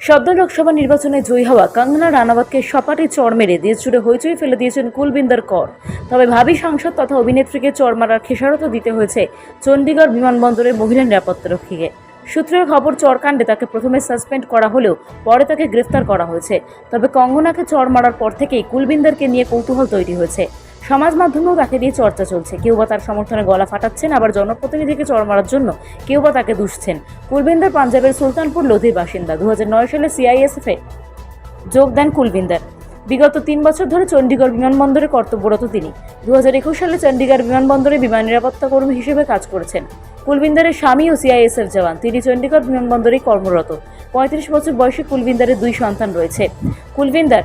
সদ্য লোকসভা নির্বাচনে জয়ী হওয়া কঙ্গনা রানাওয়াতকে সপাটে চড় মেরে দিয়ে ছুড়ে হইচই ফেলে দিয়েছেন কুলবিন্দর কর। তবে ভাবি সাংসদ তথা অভিনেত্রীকে চড় মারার খেসারতও দিতে হয়েছে চণ্ডীগড় বিমানবন্দরের মহিলা নিরাপত্তারক্ষীকে। সূত্রের খবর, চরকাণ্ডে তাকে প্রথমে সাসপেন্ড করা হলেও পরে তাকে গ্রেফতার করা হয়েছে। তবে কঙ্গনাকে চড় মারার পর থেকেই কুলবিন্দরকে নিয়ে কৌতূহল তৈরি হয়েছে। সমাজ মাধ্যমেও তাকে দিয়ে চর্চা চলছে। কেউ বা তার সমর্থনে গলা ফাটাচ্ছেন, আবার জনপ্রতিনিধিকে চড় মারার জন্য কেউ বা তাকে দুষছেন। কুলবিন্দার পাঞ্জাবের সুলতানপুর লোধির বাসিন্দা। দু হাজার নয় সালে সিআইএসএফে যোগ দেন কুলবিন্দার। বিগত তিন বছর ধরে চণ্ডীগড় বিমানবন্দরে কর্তব্যরত তিনি। দু হাজার একুশ সালে চণ্ডীগড় বিমানবন্দরে বিমান নিরাপত্তা কর্মী হিসেবে কাজ করেছেন। কুলবিন্দারের স্বামী ও সিআইএসএফ জওয়ান। তিনি চণ্ডীগড় বিমানবন্দরেই কর্মরত। পঁয়ত্রিশ বছর বয়সী কুলবিন্দারের দুই সন্তান রয়েছে। কুলবিন্দার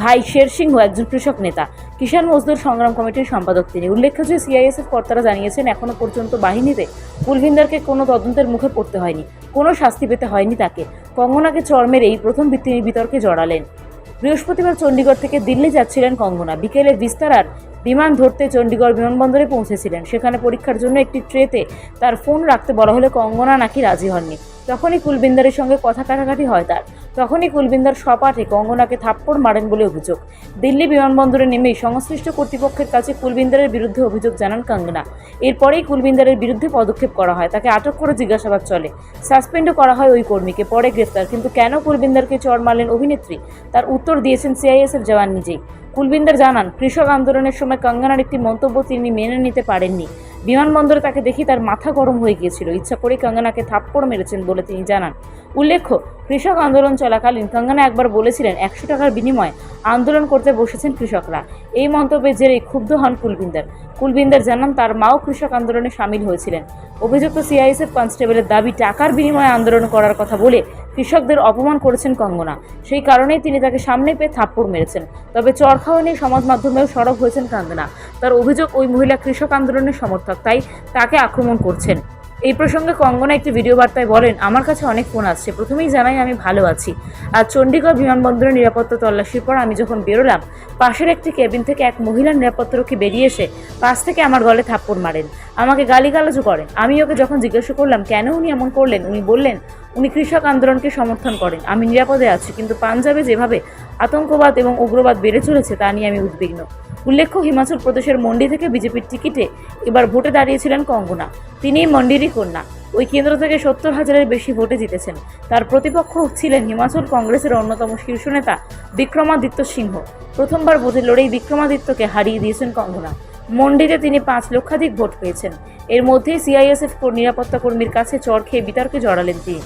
ভাই শের সিংহ একজন কৃষক নেতা। কিষাণ মজদুর সংগ্রাম কমিটির সম্পাদক তিনি। উল্লেখ্য যে সিআইএসএফ কর্তারা জানিয়েছেন এখনও পর্যন্ত বাহিনীতে কুলভিন্দারকে কোনো তদন্তের মুখে পড়তে হয়নি। কোনো শাস্তি পেতে হয়নি তাকে। কঙ্গনাকে চড় মেরেই প্রথম তিনি বিতর্কে জড়ালেন। বৃহস্পতিবার চণ্ডীগড় থেকে দিল্লি যাচ্ছিলেন কঙ্গনা। বিকেলে বিস্তারার বিমান ধরতে চণ্ডীগড় বিমানবন্দরে পৌঁছেছিলেন। সেখানে পরীক্ষার জন্য একটি ট্রেতে তার ফোন রাখতে বলা হলে কঙ্গনা নাকি রাজি হননি। তখনই কুলবিন্দারের সঙ্গে কথা কাটাকাটি হয় তার। তখনই কুলবিন্দার সপাটে কঙ্গনাকে থাপ্পড় মারেন বলে অভিযোগ। দিল্লি বিমানবন্দরে নেমেই সংশ্লিষ্ট কর্তৃপক্ষের কাছে কুলবিন্দারের বিরুদ্ধে অভিযোগ জানান কঙ্গনা। এরপরেই কুলবিন্দারের বিরুদ্ধে পদক্ষেপ করা হয়, তাকে আটক করে জিজ্ঞাসাবাদ চলে। সাসপেন্ডও করা হয় ওই কর্মীকে, পরে গ্রেফতার। কিন্তু কেন কুলবিন্দারকে চর মারলেন অভিনেত্রী? তার উত্তর দিয়েছেন সিআইএসএফ জওয়ান নিজেই। কুলবিন্দার জানান, কৃষক আন্দোলনের সময় কঙ্গনার একটি মন্তব্য তিনি মেনে নিতে পারেননি। বিমানবন্দরে তাকে দেখি তার মাথা গরম হয়ে গিয়েছিল। ইচ্ছা করে কঙ্গনাকে থাপ্পড় মেরেছেন বলে তিনি জানান। উল্লেখ্য, কৃষক আন্দোলন চলাকালীন কঙ্গনা একবার বলেছিলেন, একশো টাকার বিনিময়ে আন্দোলন করতে বসেছেন কৃষকরা। এই মন্তব্যের জেরেই ক্ষুব্ধ হন কুলবিন্দার। কুলবিন্দার জানান, তার মাও কৃষক আন্দোলনে সামিল হয়েছিলেন। অভিযুক্ত সিআইএসএফ কনস্টেবলের দাবি, টাকার বিনিময়ে আন্দোলন করার কথা বলে কৃষকদের অপমান করেছেন কঙ্গনা। সেই কারণেই তিনি তাকে সামনে পেয়ে থাপ্পড় মেরেছেন। তবে চর খাওয়া নিয়ে সমাজ মাধ্যমেও সরব হয়েছেন কঙ্গনা। তার অভিযোগ, ওই মহিলা কৃষক আন্দোলনের সমর্থক, তাই তাকে আক্রমণ করছেন। এই প্রসঙ্গে কঙ্গনা একটি ভিডিও বার্তায় বলেন, আমার কাছে অনেক ফোন আসছে। প্রথমেই জানাই আমি ভালো আছি। আর চণ্ডীগড় বিমানবন্দরের নিরাপত্তা তল্লাশির পর আমি যখন বেরোলাম, পাশের একটি কেবিন থেকে এক মহিলার নিরাপত্তারক্ষী বেরিয়ে এসে পাশ থেকে আমার গলে থাপ্পড় মারেন। আমাকে গালিগালাজও করেন। আমি ওকে যখন জিজ্ঞাসা করলাম, কেন উনি এমন করলেন? উনি বললেন, উনি কৃষক আন্দোলনকে সমর্থন করেন। আমি নিরাপদে আছি, কিন্তু পাঞ্জাবে যেভাবে আতঙ্কবাদ এবং উগ্রবাদ বেড়ে চলেছে, তা নিয়ে আমি উদ্বিগ্ন। উল্লেখ্য, হিমাচল প্রদেশের মন্ডি থেকে বিজেপির টিকিটে এবার ভোটে দাঁড়িয়েছিলেন কঙ্গনা। তিনিই মন্ডিরই কন্যা। ওই কেন্দ্র থেকে সত্তর হাজারের বেশি ভোটে জিতেছেন। তার প্রতিপক্ষ ছিলেন হিমাচল কংগ্রেসের অন্যতম শীর্ষ নেতা বিক্রমাদিত্য সিংহ। প্রথমবার ভোটে লড়েই বিক্রমাদিত্যকে হারিয়ে দিয়েছেন কঙ্গনা। মন্ডিতে তিনি পাঁচ লক্ষাধিক ভোট পেয়েছেন। এর মধ্যেই সিআইএসএফ নিরাপত্তা কর্মীর কাছে চড় খেয়ে বিতর্কে জড়ালেন তিনি।